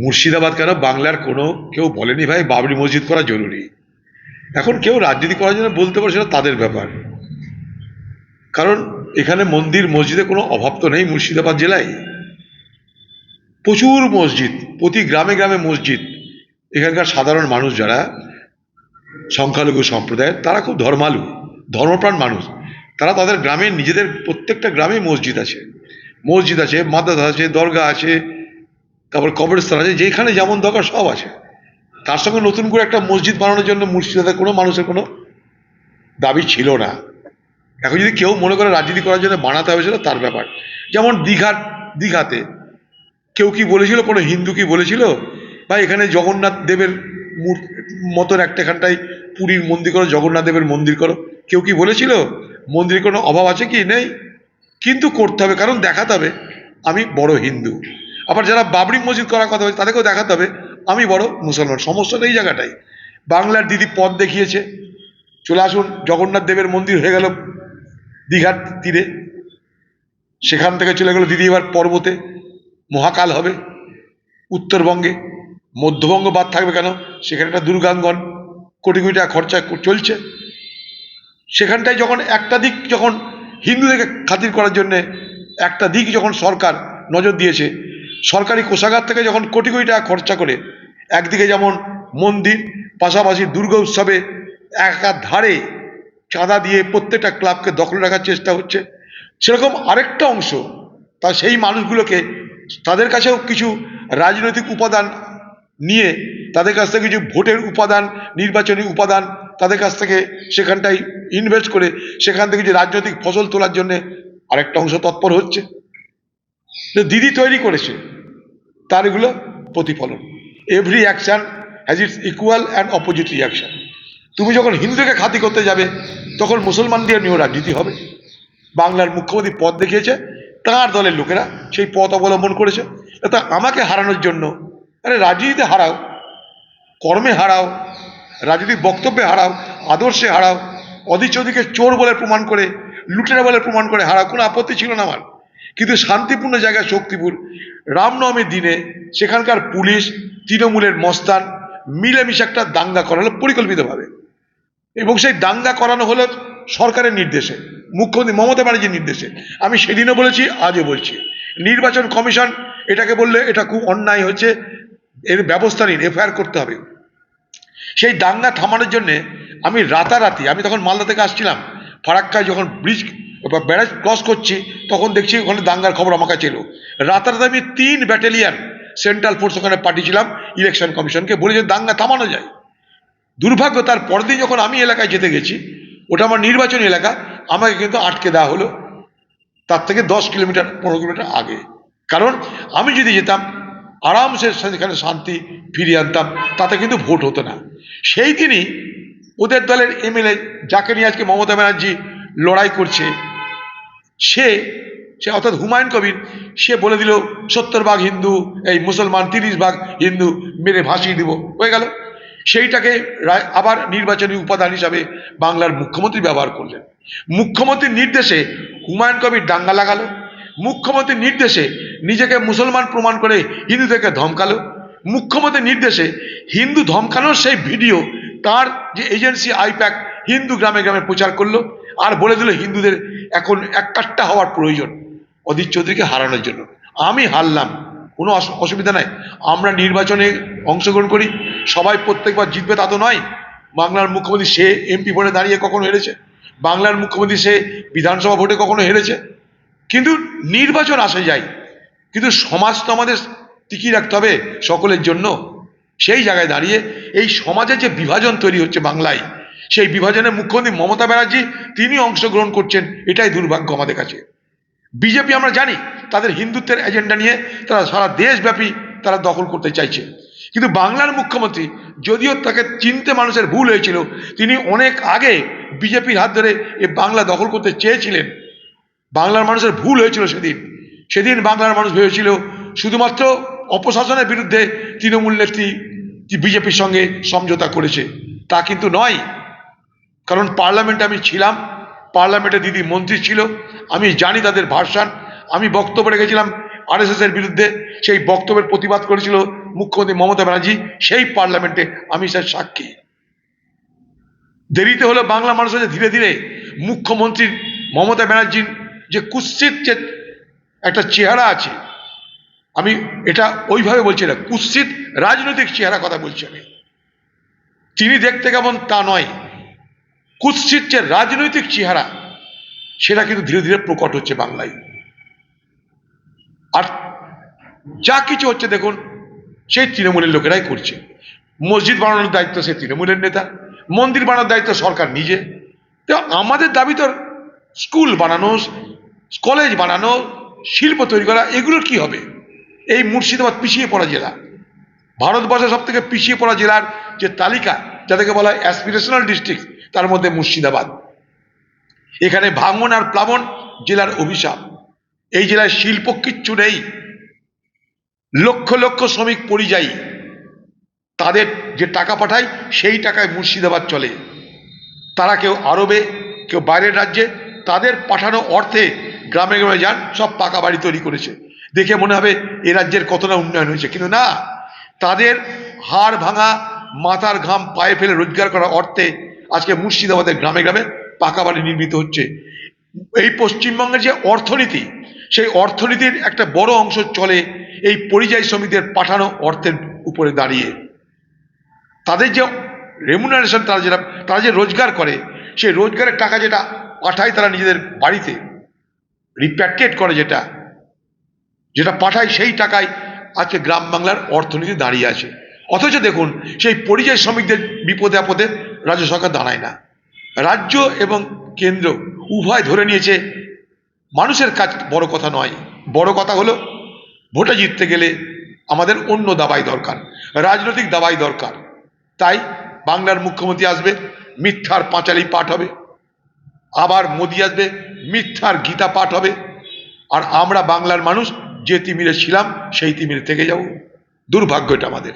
মুর্শিদাবাদ কেন বাংলার কোনো কেউ বলেনি, ভাই, বাবরি মসজিদ করা জরুরি। এখন কেউ রাজনীতি করার জন্য বলতে পারে সেটা তাদের ব্যাপার। কারণ এখানে মন্দির, মসজিদে কোনো অভাব তো নেই মুর্শিদাবাদ জেলায়। প্রচুর মসজিদ, প্রতি গ্রামে গ্রামে মসজিদ। এখানকার সাধারণ মানুষ যারা, সংখ্যালঘু সম্প্রদায়ের, তারা খুব ধর্মালু, ধর্মপ্রাণ মানুষ। তারা তাদের গ্রামে, নিজেদের প্রত্যেকটা গ্রামে মসজিদ আছে। মসজিদ আছে, মাদ্রাসা আছে দরগা আছে তারপর কবরস্থান আছে, যেখানে যেমন দরকার সব আছে। তার সঙ্গে নতুন করে একটা মসজিদ বানানোর জন্য মুর্শিদাবাদের কোনো মানুষের কোনো দাবি ছিল না। এখন যদি কেউ মনে করে রাজনীতি করার জন্য বানাতে হবে সেটা তার ব্যাপার। যেমন দীঘার, দীঘাতে কেউ কি বলেছিল, কোনো হিন্দু কি বলেছিল? বা এখানে জগন্নাথ দেবের মতন একটা এখানটায় পুরীর মন্দির করো, জগন্নাথ দেবের মন্দির করো। কেউ কি বলেছিল? মন্দিরের কোনো অভাব আছে কি? নেই। কিন্তু করতে হবে, কারণ দেখাতে হবে, আমি বড় হিন্দু। আবার যারা বাবরি মসজিদ করার কথা বলছে, তাদেরকেও দেখাতে হবে। আমি বড় মুসলমান সমস্যাটা এই জায়গাটাই। বাংলার দিদি পথ দেখিয়েছে। চলে আসুন, জগন্নাথ দেবের মন্দির হয়ে গেল দীঘার তীরে। সেখান থেকে চলে গেল দিদি এবার পর্বতে। মহাকাল হবে, উত্তরবঙ্গে। মধ্যবঙ্গ বাদ থাকবে কেন? সেখানে একটা দুর্গাঙ্গন, কোটি কোটি টাকা খরচা চলছে। সেখানটায় যখন একটা দিক যখন হিন্দুদেরকে খাতির করার জন্যে, একটা দিক যখন সরকার নজর দিয়েছে সরকারি কোষাগার থেকে যখন কোটি কোটি টাকা খরচা করে, একদিকে যেমন মন্দির, পাশাপাশি দুর্গা উৎসবে একাধারে চাঁদা দিয়ে প্রত্যেকটা ক্লাবকে দখল রাখার চেষ্টা হচ্ছে, সেরকম আরেকটা অংশ, তা সেই মানুষগুলোকে তাদের কাছেও কিছু রাজনৈতিক উপাদান নিয়ে, তাদের কাছ থেকে কিছু ভোটের উপাদান, নির্বাচনী উপাদান তাদের কাছ থেকে সেখানটায় ইনভেস্ট করে, সেখান থেকে যে রাজনৈতিক ফসল তোলার জন্যে আরেকটা অংশ তৎপর হচ্ছে। দিদি তৈরি করেছে তার এগুলো প্রতিফলন। Every action has its equal and opposite reaction তুমি যখন হিন্দুকে খাতি করতে যাবে, তখন মুসলমান দিয়ে নিয়েও রাজনীতি হবে। বাংলার মুখ্যমন্ত্রী পদ দেখিয়েছে, তাঁর দলের লোকেরা সেই পথ অবলম্বন করেছে। তা আমাকে হারানোর জন্য, আরে রাজনীতিতে হারাও, কর্মে হারাও, রাজনৈতিক বক্তব্যে হারাও, আদর্শে হারাও অধিচদিকে চোর বলে প্রমাণ করে, লুটেরা বলে প্রমাণ করে হারাও, কোনো আপত্তি ছিল না আমার। কিন্তু শান্তিপূর্ণ জায়গায় শক্তিপুর। রামনবমীর দিনে সেখানকার পুলিশ, তৃণমূলের মস্তান মিলেমিশে একটা দাঙ্গা করা হলো পরিকল্পিতভাবে। এবং সেই দাঙ্গা করানো হলো সরকারের নির্দেশে, মুখ্যমন্ত্রী মমতা ব্যানার্জির নির্দেশে। আমি সেদিনও বলেছি, আজও বলছি। নির্বাচন কমিশন এটাকে বললে এটা খুব অন্যায় হচ্ছে, এর ব্যবস্থা নিন, এফআইআর করতে হবে। সেই দাঙ্গা থামানোর জন্যে আমি রাতারাতি, আমি তখন মালদা থেকে আসছিলাম, ফারাক্কায় যখন ব্রিজ ব্যারাজ ক্রস করছি, তখন দেখছি ওখানে দাঙ্গার খবর আমার কাছে এলো। রাতারাতি আমি তিন ব্যাটালিয়ান সেন্ট্রাল ফোর্স ওখানে পাঠিয়েছিলাম, ইলেকশন কমিশনকে বলে যে দাঙ্গা থামানো যায়। দুর্ভাগ্য, তার পরের দিন যখন আমি এলাকায় যেতে গেছি, ওটা আমার নির্বাচনী এলাকা, আমাকে কিন্তু আটকে দেওয়া হলো, তার থেকে দশ কিলোমিটার, পনেরো কিলোমিটার আগে। কারণ আমি যদি যেতাম, আরামসে সেখানে শান্তি ফিরিয়ে আনতাম, তাতে কিন্তু ভোট হতো না। সেই দিনই ওদের দলের এমএলএ, যাকে নিয়ে আজকে মমতা ব্যানার্জি লড়াই করছে সে সে অর্থাৎ হুমায়ুন কবির, সে বলে দিল, সত্তর ভাগ হিন্দু, এই মুসলমান, তিরিশ ভাগ হিন্দু, মেরে ভাসিয়ে দিব। হয়ে গেল। সেইটাকে আবার নির্বাচনী উপাদান হিসাবে বাংলার মুখ্যমন্ত্রী ব্যবহার করলেন। মুখ্যমন্ত্রীর নির্দেশে হুমায়ুন কবির দাঙ্গা লাগালো। মুখ্যমন্ত্রীর নির্দেশে নিজেকে মুসলমান প্রমাণ করে হিন্দুদেরকে ধমকালো। মুখ্যমন্ত্রীর নির্দেশে হিন্দু ধমকানোর সেই ভিডিও, তার যে এজেন্সি, আইপ্যাক হিন্দু গ্রামে গ্রামে প্রচার করল আর বলে দিল হিন্দুদের এখন একাট্টা হওয়ার প্রয়োজন অধীর চৌধুরীকে হারানোর জন্য। আমি হারলাম, কোনো অসুবিধা নাই। আমরা নির্বাচনে অংশগ্রহণ করি, সবাই প্রত্যেকবার জিতবে তা তো নয়। বাংলার মুখ্যমন্ত্রী, সে এমপি ভোটে দাঁড়িয়ে কখনো হেরেছে। বাংলার মুখ্যমন্ত্রী, সে বিধানসভা ভোটে কখনো হেরেছে। কিন্তু নির্বাচন আসে যায়। কিন্তু সমাজ তো আমাদের টিকিয়ে রাখতে হবে সকলের জন্য। সেই জায়গায় দাঁড়িয়ে এই সমাজের যে বিভাজন তৈরি হচ্ছে বাংলায় সেই বিভাজনে মুখ্যমন্ত্রী মমতা ব্যানার্জি তিনি অংশগ্রহণ করছেন, এটাই দুর্ভাগ্য আমাদের কাছে। বিজেপি আমরা জানি, তাদের হিন্দুত্বের এজেন্ডা নিয়ে তারা সারা দেশব্যাপী তারা দখল করতে চাইছে। কিন্তু বাংলার মুখ্যমন্ত্রী যদিও তাকে চিনতে মানুষের ভুল হয়েছিল, তিনি অনেক আগে বিজেপির হাত ধরে এ বাংলা দখল করতে চেয়েছিলেন। বাংলার মানুষের ভুল হয়েছিল সেদিন। সেদিন বাংলার মানুষ ভেবেছিল, শুধুমাত্র অপশাসনের বিরুদ্ধে তৃণমূল নেত্রী বিজেপির সঙ্গে সমঝোতা করেছে। তা কিন্তু নয় কারণ পার্লামেন্টে আমি ছিলাম, পার্লামেন্টে দিদি মন্ত্রী ছিল, আমি জানি তাদের ভার্সান আমি বক্তব্য রেখেছিলাম আরএসএস এর বিরুদ্ধে, সেই বক্তব্যের প্রতিবাদ করেছিল মুখ্যমন্ত্রী মমতা ব্যানার্জি, সেই পার্লামেন্টে আমি স্যার সাক্ষী। দেরিতে হলো বাংলা মানুষ হচ্ছে ধীরে ধীরে মুখ্যমন্ত্রী মমতা ব্যানার্জির যে কুৎসিত যে একটা চেহারা আছে, আমি এটা ওইভাবে বলছি না, কুৎসিত রাজনৈতিক চেহারা কথা বলছি আমি। তিনি দেখতে কেমন তা নয়। কুৎসিত যে রাজনৈতিক চেহারা, সেটা কিন্তু ধীরে ধীরে প্রকট হচ্ছে বাংলায়। আর যা কিছু হচ্ছে দেখুন, সেই তৃণমূলের লোকেরাই করছে। মসজিদ বানানোর দায়িত্ব সে তৃণমূলের নেতা, মন্দির বানানোর দায়িত্ব সরকার নিজে। তো আমাদের দাবি তো স্কুল বানানো, কলেজ বানানো, শিল্প তৈরি করা, এগুলোর কি হবে? এই মুর্শিদাবাদ পিছিয়ে পড়া জেলা, ভারতবর্ষের সব থেকে পিছিয়ে পড়া জেলার যে তালিকা যাদেরকে বলা হয় অ্যাসপিরেশনাল ডিস্ট্রিক্ট তার মধ্যে মুর্শিদাবাদ। এখানে ভাঙন আর প্লাবন জেলার অভিশাপ। এই জেলায় শিল্প কিচ্ছু নেই। লক্ষ লক্ষ শ্রমিক পরিযায়ী। তাদের যে টাকা পাঠায়, সেই টাকায় মুর্শিদাবাদ চলে। তারা কেউ আরবে, কেউ বাইরের রাজ্যে, তাদের পাঠানো অর্থে গ্রামে গ্রামে যান, সব পাকা বাড়ি তৈরি করেছে। দেখে মনে হবে এ রাজ্যের কতটা উন্নয়ন হয়েছে। কিন্তু না, তাদের হাড় ভাঙা মাথার ঘাম পায়ে ফেলে রোজগার করা অর্থে আজকে মুর্শিদাবাদের গ্রামে গ্রামে পাকা বাড়ি নির্মিত হচ্ছে। এই পশ্চিমবঙ্গের যে অর্থনীতি, সেই অর্থনীতির একটা বড় অংশ চলে এই পরিযায়ী শ্রমিকদের পাঠানো অর্থের উপরে দাঁড়িয়ে। তাদের যে রেমুনারেশন তারা যেটা, তারা যে রোজগার করে, সেই রোজগারের টাকা যেটা পাঠায় তারা নিজেদের বাড়িতে রিপ্যাট্রিয়েট করে যেটা যেটা পাঠায় সেই টাকায় আজকে গ্রাম বাংলার অর্থনীতি দাঁড়িয়ে আছে। অথচ দেখুন, সেই পরিযায়ী শ্রমিকদের বিপদে আপদে রাজ্য সরকার দাঁড়ায় না। রাজ্য এবং কেন্দ্র উভয় ধরে নিয়েছে, মানুষের কাজ বড় কথা নয়। বড় কথা হলো ভোটে জিততে গেলে আমাদের অন্য দাবাই দরকার, রাজনৈতিক দাবাই দরকার। তাই বাংলার মুখ্যমন্ত্রী আসবে, মিথ্যার পাঁচালি পাঠ হবে। আবার মোদি আসবে, মিথ্যার গীতা পাঠ হবে। আর আমরা বাংলার মানুষ যে তিমিরে ছিলাম, সেই তিমিরে থেকে যাব। দুর্ভাগ্য এটা আমাদের।